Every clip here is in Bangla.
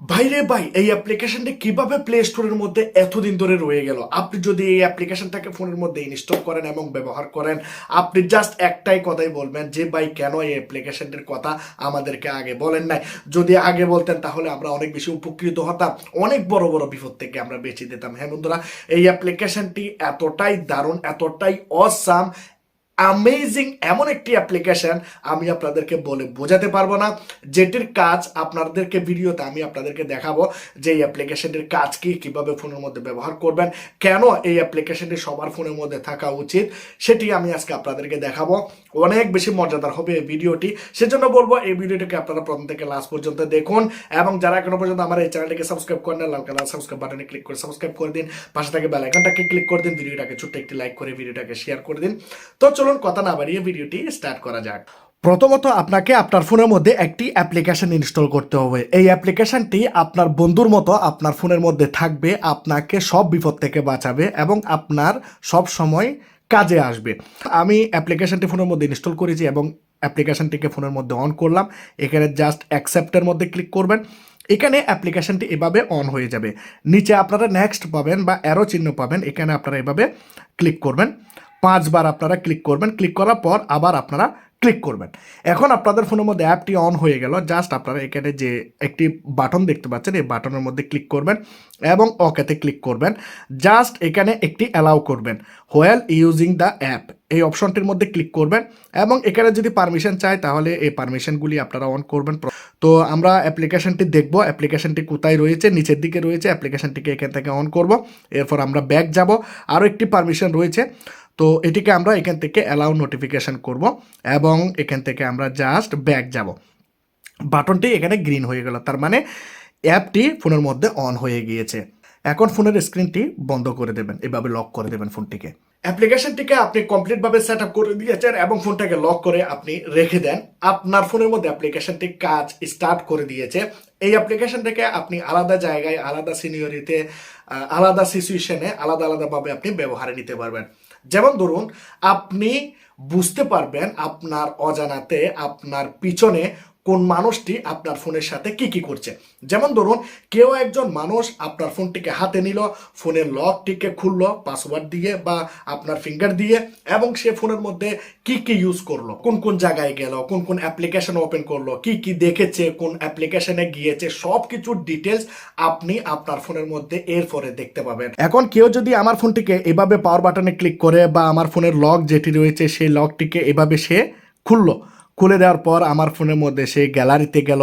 ভাইরে ভাই এই অ্যাপ্লিকেশনটি কীভাবে প্লে স্টোরের মধ্যে এতদিন ধরে রয়ে গেল? আপনি যদি এই অ্যাপ্লিকেশনটাকে ফোনের মধ্যে ইনস্টল করেন এবং ব্যবহার করেন, আপনি জাস্ট একটাই কথাই বলবেন যে, ভাই, কেন এই অ্যাপ্লিকেশনটির কথা আমাদেরকে আগে বলেন নাই? যদি আগে বলতেন, তাহলে আমরা অনেক বেশি উপকৃত হতাম। অনেক বড় বড় বিপদ থেকে আমরা বেঁচে দিতাম হ্যাঁ বন্ধুরা, এই অ্যাপ্লিকেশনটি এতটাই দারুণ, এতটাই অসাম অ্যামেজিং এমন একটি অ্যাপ্লিকেশন আমি আপনাদেরকে বলে বোঝাতে পারব না, যেটির কাজ আপনাদেরকে ভিডিওতে আমি আপনাদেরকে দেখাবো যে এই অ্যাপ্লিকেশনটির কাজ কি, কীভাবে ফোনের মধ্যে ব্যবহার করবেন, কেন এই অ্যাপ্লিকেশনটি সবার ফোনের মধ্যে থাকা উচিত, সেটি আমি আজকে আপনাদেরকে দেখাবো। অনেক বেশি মজাদার হবে এই ভিডিওটি সেজন্য বলব এই ভিডিওটিকে আপনারা প্রথম থেকে লাস্ট পর্যন্ত দেখুন এবং যারা এখনও পর্যন্ত আমার এই চ্যানেলটিকে সাবস্ক্রাইব করেন না লাল কালার সাবস্ক্রাইব বাটনে ক্লিক করে সাবস্ক্রাইব করে দিন, পাশে থেকে বেল আইকনটাকে ক্লিক করে দিন ভিডিওটাকে ছোট্ট একটি লাইক করে ভিডিওটাকে শেয়ার করে দিন। তো চলুন কথা না বাড়িয়ে ভিডিওটি স্টার্ট করা যাক। প্রথমত আপনাকে আপনার ফোনের মধ্যে একটি অ্যাপ্লিকেশন ইনস্টল করতে হবে। এই অ্যাপ্লিকেশনটি আপনার বন্ধুর মতো আপনার ফোনের মধ্যে থাকবে, আপনাকে সব বিপদ থেকে বাঁচাবে এবং আপনার সব সময় কাজে আসবে। আমি অ্যাপ্লিকেশনটি ফোনের মধ্যে ইনস্টল করেছি এবং অ্যাপ্লিকেশনটিকে ফোনের মধ্যে অন করলাম। এখানে জাস্ট অ্যাকসেপ্টের মধ্যে ক্লিক করবেন। এখানে অ্যাপ্লিকেশনটি এভাবে অন হয়ে যাবে। নিচে আপনারা নেক্সট পাবেন বা অ্যারো চিহ্ন পাবেন। এখানে আপনারা এভাবে ক্লিক করবেন। পাঁচবার আপনারা ক্লিক করবেন। ক্লিক করার পর আবার আপনারা ক্লিক করবেন। এখন আপনাদের ফোনের মধ্যে অ্যাপটি অন হয়ে গেল। জাস্ট আপনারা এখানে যে একটি বাটন দেখতে পাচ্ছেন, এই বাটনের মধ্যে ক্লিক করবেন এবং ওকেতে ক্লিক করবেন। জাস্ট এখানে একটি অ্যালাউ করবেন। হোয়েল ইউজিং দ্য অ্যাপ এই অপশনটির মধ্যে ক্লিক করবেন এবং এখানে যদি পারমিশন চাই, তাহলে এই পারমিশনগুলি আপনারা অন করবেন। তো আমরা অ্যাপ্লিকেশনটি দেখব। অ্যাপ্লিকেশনটি কোথায় রয়েছে? নিচের দিকে রয়েছে। অ্যাপ্লিকেশনটিকে এখান থেকে অন করব। এরপর আমরা ব্যাক যাব। আরও একটি পারমিশন রয়েছে। তো এটিকে আমরা এখান থেকে অ্যালাউ নোটিফিকেশন করব এবং এখান থেকে আমরা জাস্ট ব্যাক যাব। বাটনটি এখানে গ্রিন হয়ে গেল, তার মানে অ্যাপটি ফোনের মধ্যে অন হয়ে গিয়েছে। এখন ফোনের স্ক্রিনটি বন্ধ করে দেবেন, এভাবে লক করে দেবেন ফোনটিকে। অ্যাপ্লিকেশনটিকে আপনি কমপ্লিটভাবে সেট আপ করে দিয়েছেন এবং ফোনটাকে লক করে আপনি রেখে দেন। আপনার ফোনের মধ্যে অ্যাপ্লিকেশনটি কাজ স্টার্ট করে দিয়েছে। এই অ্যাপ্লিকেশনটাকে আপনি আলাদা জায়গায়, আলাদা সিনিয়রিতে আলাদা সিচুয়েশনে আলাদা, আলাদাভাবে আপনি ব্যবহারে নিতে পারবেন। যেমন ধরুন আপনি বুঝতে পারবেন আপনার অজানাতে আপনার পিছনে কোন মানুষটি আপনার ফোনের সাথে কি কি করছে? যেমন ধরুন, কেউ একজন মানুষ আপনার ফোনটিকে হাতে নিল, ফোনের লকটিকে খুললো পাসওয়ার্ড দিয়ে বা আপনার ফিঙ্গার দিয়ে, এবং সে ফোনের মধ্যে কি কি ইউজ করল, কোন কোন জায়গায় গেল, কোন কোন অ্যাপ্লিকেশন ওপেন করল, কি কি দেখেছে, কোন অ্যাপ্লিকেশনে গিয়েছে সব কিছুর ডিটেলস আপনি আপনার ফোনের মধ্যে এরপরে দেখতে পাবেন। এখন কেউ যদি আমার ফোনটিকে এভাবে পাওয়ার বাটনে ক্লিক করে বা আমার ফোনের লক যেটি রয়েছে, সেই লকটিকে এভাবে সে খুললো খুলে দেওয়ার পর আমার ফোনের মধ্যে সে গ্যালারিতে গেল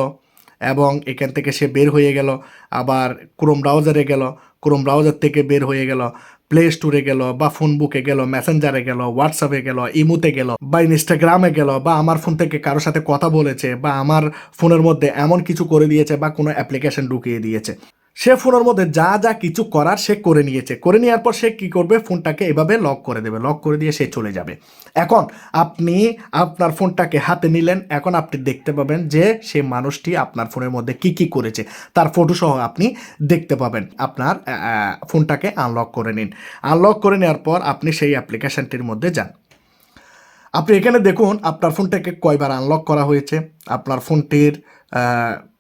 এবং এখান থেকে সে বের হয়ে গেল। আবার ক্রোম ব্রাউজারে গেল ক্রোম ব্রাউজার থেকে বের হয়ে গেল প্লে স্টোরে গেল বা ফোন বুকে গেল মেসেঞ্জারে গেল হোয়াটসঅ্যাপে গেল ইমুতে গেল বা ইনস্টাগ্রামে গেল বা আমার ফোন থেকে কারোর সাথে কথা বলেছে বা আমার ফোনের মধ্যে এমন কিছু করে দিয়েছে বা কোনো অ্যাপ্লিকেশন ঢুকিয়ে দিয়েছে। সে ফোনের মধ্যে যা যা কিছু করার সে করে নিয়েছে। করে নেওয়ার পর সে কী করবে? ফোনটাকে এভাবে লক করে দেবে। লক করে দিয়ে সে চলে যাবে। এখন আপনি আপনার ফোনটাকে হাতে নিলেন। এখন আপনি দেখতে পাবেন যে সে মানুষটি আপনার ফোনের মধ্যে কি কি করেছে। তার ফটো সহ আপনি দেখতে পাবেন। আপনার ফোনটাকে আনলক করে নিন। আনলক করে নেওয়ার পর আপনি সেই অ্যাপ্লিকেশনটির মধ্যে যান। আপনি এখানে দেখুন, আপনার ফোনটাকে কয়বার আনলক করা হয়েছে। আপনার ফোনটির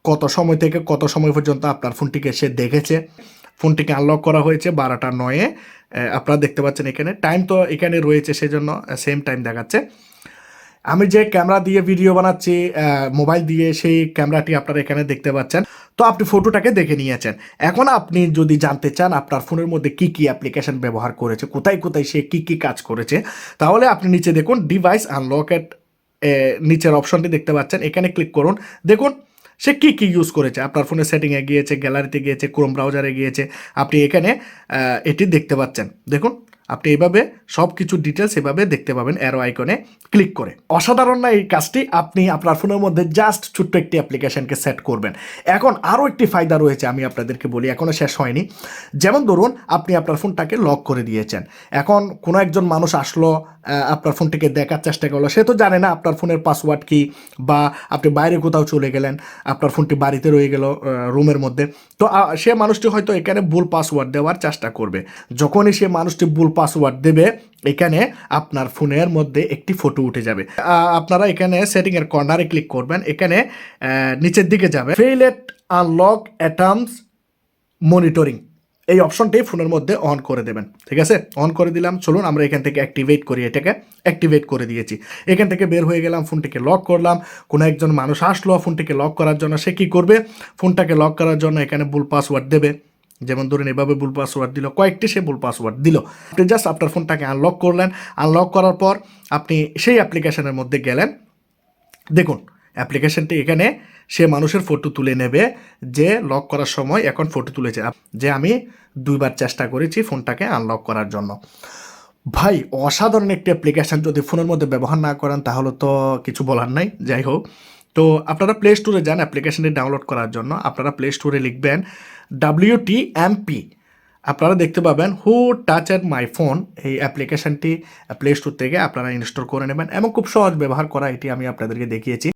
কত সময় থেকে কত সময় পর্যন্ত আপনার ফোনটিকে সে দেখেছে? ফোনটিকে আনলক করা হয়েছে বারোটা নয়ে আপনারা দেখতে পাচ্ছেন এখানে। টাইম তো এখানে রয়েছে সেজন্য সেম টাইম দেখাচ্ছে। আমি যে ক্যামেরা দিয়ে ভিডিও বানাচ্ছি মোবাইল দিয়ে, সেই ক্যামেরাটি আপনারা এখানে দেখতে পাচ্ছেন। তো আপনি ফটোটাকে দেখে নিয়েছেন। এখন আপনি যদি জানতে চান আপনার ফোনের মধ্যে কি কি অ্যাপ্লিকেশন ব্যবহার করেছে, কোথায় কোথায় সে কি কি কাজ করেছে, তাহলে আপনি নিচে দেখুন ডিভাইস আনলকেট নিচের অপশনটি দেখতে পাচ্ছেন। এখানে ক্লিক করুন। দেখুন সে কি কি ইউজ করেছে? আপনার ফোনের সেটিংয়ে গিয়েছে গ্যালারিতে গিয়েছে ক্রোম ব্রাউজারে গিয়েছে। আপনি এখানে এটি দেখতে পাচ্ছেন। দেখুন, আপনি এইভাবে সব কিছু ডিটেলস এভাবে দেখতে পাবেন অ্যারো আইকনে ক্লিক করে। অসাধারণ না এই কাজটি? আপনি আপনার ফোনের মধ্যে জাস্ট ছোট্ট একটি অ্যাপ্লিকেশনকে সেট করবেন। এখন আরও একটি ফায়দা রয়েছে, আমি আপনাদেরকে বলি এখনও শেষ হয়নি। যেমন ধরুন, আপনি আপনার ফোনটাকে লক করে দিয়েছেন। এখন কোনো একজন মানুষ আসলো আপনার ফোনটিকে দেখার চেষ্টা করল। সে তো জানে না আপনার ফোনের পাসওয়ার্ড কি বা আপনি বাইরে কোথাও চলে গেলেন, আপনার ফোনটি বাড়িতে রয়ে গেল রুমের মধ্যে। তো সে মানুষটি হয়তো এখানে ভুল পাসওয়ার্ড দেওয়ার চেষ্টা করবে। যখনই সে মানুষটি ভুল পাসওয়ার্ড দেবে, এখানে আপনার ফোনের মধ্যে একটি ফটো উঠে যাবে। আপনারা এখানে সেটিংয়ের কর্নারে ক্লিক করবেন। এখানে নিচের দিকে যাবে। ফেইলেট আনলক অ্যাটামস মনিটরিং এই অপশনটি ফোনের মধ্যে অন করে দেবেন, ঠিক আছে? অন করে দিলাম, চলুন আমরা এখান থেকে অ্যাক্টিভেট করি এটাকে। অ্যাক্টিভেট করে দিয়েছি। এখান থেকে বের হয়ে গেলাম, ফোনটিকে লক করলাম। কোনো একজন মানুষ আসলো ফোনটিকে লক করার জন্য, সে কী করবে? ফোনটাকে লক করার জন্য এখানে ভুল পাসওয়ার্ড দেবে। যেমন ধরুন, এভাবে ভুল পাসওয়ার্ড দিল, কয়েকটি সে ভুল পাসওয়ার্ড দিল। আপনি জাস্ট আপনার ফোনটাকে আনলক করলেন। আনলক করার পর আপনি সেই অ্যাপ্লিকেশনের মধ্যে গেলেন। দেখুন অ্যাপ্লিকেশনটি এখানে সে মানুষের ফটো তুলে নেবে যে লক করার সময় এখন ফটো তুলেছে। যে আমি দুইবার চেষ্টা করেছি ফোনটাকে আনলক করার জন্য। ভাই, অসাধারণ একটি অ্যাপ্লিকেশন যদি ফোনের মধ্যে ব্যবহার না করেন তাহলে তো কিছু বলার নাই। যাই হোক, তো আপনারা প্লে স্টোরে যান অ্যাপ্লিকেশনটি ডাউনলোড করার জন্য। আপনারা প্লে স্টোরে লিখবেন ডাব্লিউ টি এমপি আপনারা দেখতে পাবেন who touch at my phone এই অ্যাপ্লিকেশনটি প্লে স্টোর থেকে আপনারা ইনস্টল করে নেবেন এবং খুব সহজ ব্যবহার করা এটি আমি আপনাদেরকে দেখিয়েছি।